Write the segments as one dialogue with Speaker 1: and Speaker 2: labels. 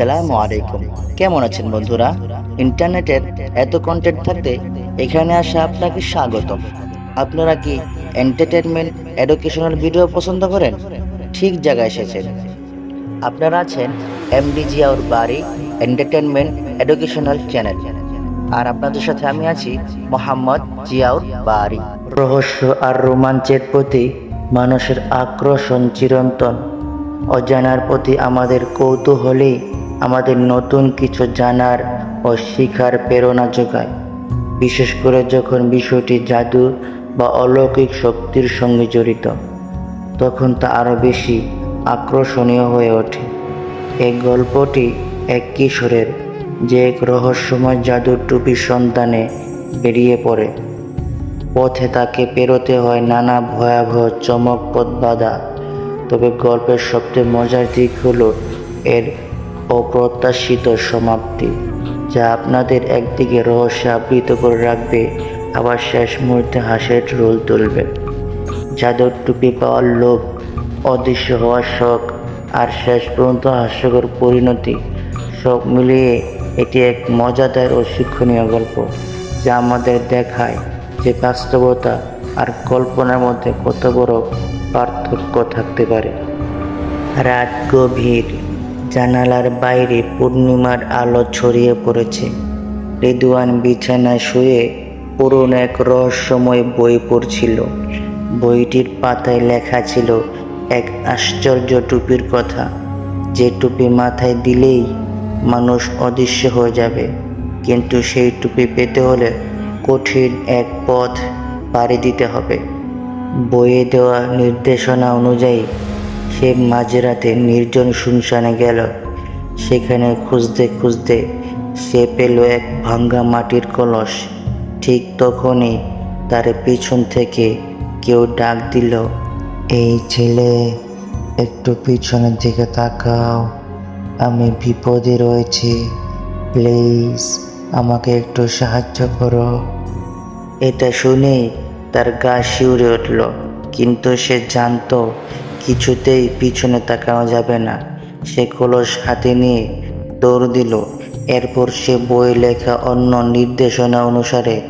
Speaker 1: আসসালামু আলাইকুম। কেমন আছেন বন্ধুরা? ইন্টারনেটের এত কন্টেন্ট থাকতে এখানে আসা আপনাকে স্বাগতম। আপনারা কি এন্টারটেনমেন্ট এডুকেশনাল ভিডিও পছন্দ করেন? ঠিক জায়গায় এসেছেন। আপনারা আছেন এমডি জিয়াউর বাড়ি এন্টারটেনমেন্ট এডুকেশনাল চ্যানেল আর আপনাদের সাথে আমি আছি মোহাম্মদ জিয়াউর বাড়ি। রহস্য আর রোমাঞ্চের প্রতি মানুষের আকর্ষণ চিরন্তন। অজানার প্রতি আমাদের কৌতূহলেই আমাদের নতুন কিছু জানার ও শিখার প্রেরণা যোগায়। বিশেষ করে যখন বিষয়টি জাদু বা অলৌকিক শক্তির সঙ্গে জড়িত, তখন তা আরও বেশি আকর্ষণীয় হয়ে ওঠে। এই গল্পটি এক কিশোরের যে এক রহস্যময় জাদুর টুপির সন্তানে বেরিয়ে পড়ে। পথে তাকে পেরোতে হয় নানা ভয়াবহ চমকপদ বাধা। তবে গল্পের সবচেয়ে মজার দিক হলো এর অপ্রত্যাশিত সমাপ্তি, যা আপনাদের একদিকে রহস্য আবৃত করে রাখবে, আবার শেষ মুহূর্তে হাসের রোল তুলবে। জাদুর টুপি পাওয়ার লোভ, অদৃশ্য হওয়ার শখ, আর শেষ পর্যন্ত হাস্যকর পরিণতি, সব মিলিয়ে এটি এক মজাদার ও শিক্ষণীয় গল্প, যা আমাদের দেখায় যে বাস্তবতা আর কল্পনার মধ্যে কত বড় পার্থক্য থাকতে পারে। রাত গভীর। জানালার বাইরে পূর্ণিমার আলো ছড়িয়ে পড়েছে। রিদুয়ান বিছানায় শুয়ে পুরনো এক রহস্যময় বই পড়ছিল। বইটির পাতায় লেখা ছিল এক আশ্চর্য টুপির কথা। যে টুপি মাথায় দিলেই মানুষ অদৃশ্য হয়ে যাবে। কিন্তু সেই টুপি পেতে হলে কঠিন এক পথ পাড়ি দিতে হবে। বইয়ে দেওয়া নির্দেশনা অনুযায়ী সে মাঝরাতে নির্জন শুনশানে গেল। সেখানে খুঁজতে খুঁজতে সে পেল এক ভাঙ্গা মাটির কলস। ঠিক তখনই তার পিছন থেকে কেউ ডাক দিল, এই ছেলে, একটু পিছনের দিকে তাকাও। আমি বিপদে রয়েছি। প্লিজ, আমাকে একটু সাহায্য করো। এটা শুনেই তার গা শিউরে উঠল, কিন্তু সে জানতো কিছুতেই পিছনে তাকানো যাবে না। সে কলস হাতে নিয়ে দৌড় দিল। এরপর সে বই লেখা অন্য নির্দেশনা অনুসারে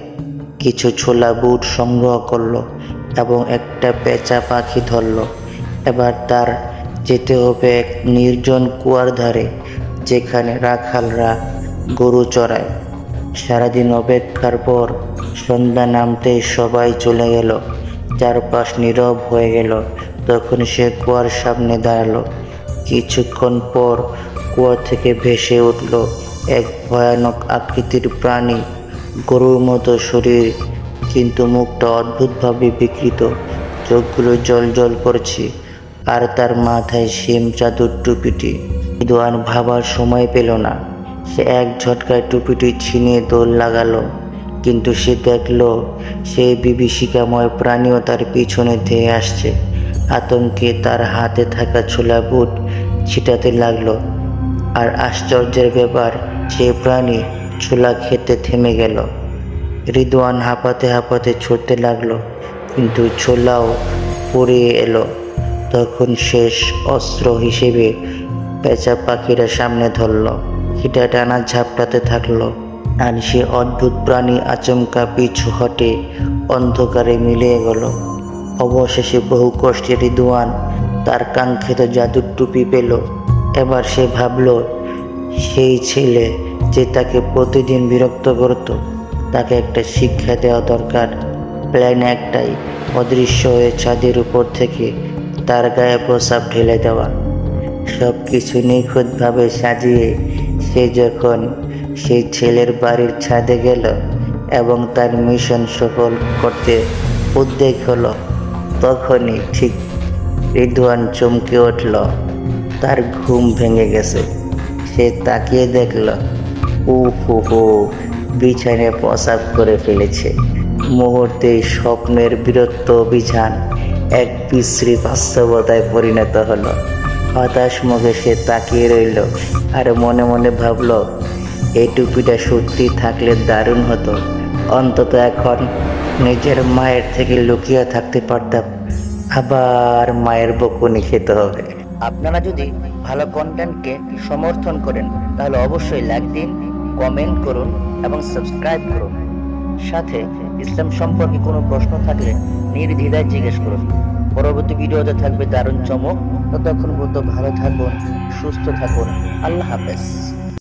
Speaker 1: কিছু ছোলা বুট সংগ্রহ করল এবং একটা পেঁচা পাখি ধরলো। এবার তার যেতে হবে এক নির্জন কুয়ার ধারে, যেখানে রাখালরা গরু চড়ায়। সারাদিন অপেক্ষার পর সন্ধ্যা নামতেই সবাই চলে গেল। চারপাশ নীরব হয়ে গেল। তখন সে কুয়ার সামনে দাঁড়াল। কিছুক্ষণ পর কুয়া থেকে ভেসে উঠল এক ভয়ানক আকৃতির প্রাণী। গরুর মতো শরীর, কিন্তু মুখটা অদ্ভুতভাবে বিকৃত। চোখগুলো জল জল করছে, আর তার মাথায় সেম চাদর টুপিটি। দোয়ান ভাবার সময় পেল না। সে এক ঝটকায় টুপিটি ছিনিয়ে দোল লাগালো, কিন্তু সে দেখল সেই বিভীষিকাময় প্রাণীও তার পিছনে ধেয়ে আসছে। আতঙ্কে তার হাতে থাকা ছোলা বুট ছিটাতে লাগল, আর আশ্চর্যের ব্যাপার, সে প্রাণী ছোলা খেতে থেমে গেল। রিদওয়ান হাঁপাতে হাঁপাতে ছুটতে লাগল, কিন্তু ছোলাও পড়ে এলো। তখন শেষ অস্ত্র হিসেবে পেঁচা পাখিরা সামনে ধরল হিটা টানা ঝাপটাতে থাকল, আর সে অদ্ভুত প্রাণী আচমকা পিছু হটে অন্ধকারে মিলিয়ে গেল। অবশেষে বহু কষ্টে রিদুয়ান তার কাঙ্ক্ষিত জাদুর টুপি পেল। এবার সে ভাবল, সেই ছেলে যে তাকে প্রতিদিন বিরক্ত করত, তাকে একটা শিক্ষা দেওয়া দরকার। প্ল্যান একটাই অদৃশ্য হয়ে ছাদের উপর থেকে তার গায়ে প্রসাব ঢেলে দেওয়া। সব কিছু নিখুঁতভাবে সাজিয়ে সে যখন সেই ছেলের বাড়ির ছাদে গেল এবং তার মিশন সফল করতে উদ্বেগ হলো তখনই ঠিক রিদওয়ান চমকে উঠল। তার ঘুম ভেঙে গেছে। সে তাকিয়ে দেখল উ হু হু বিছানায় প্রসাব করে ফেলেছে। মুহূর্তে স্বপ্নের বীরত্ব অভিযান এক বিশ্রী বাস্তবতায় পরিণত হলো। হতাশ মুখে সে তাকিয়ে রইল আর মনে মনে ভাবল, এই টুপিটা সত্যি থাকলে দারুণ হতো। অন্তত এখন নিজের মায়ের থেকে লুকিয়ে থাকতে পারতাম, আবার মায়ের বকুনি খেতে হবে। আপনারা যদি ভালো কন্টেন্টকে সমর্থন করেন, তাহলে অবশ্যই লাইক দিন কমেন্ট করুন এবং সাবস্ক্রাইব করুন। সাথে ইসলাম সম্পর্কে কোনো প্রশ্ন থাকলে নির্দ্বিধায় জিজ্ঞেস করুন। পরবর্তী ভিডিওতে থাকবে দারুণ চমক। ততক্ষণ পর্যন্ত ভালো থাকুন, সুস্থ থাকুন। আল্লাহ হাফেজ।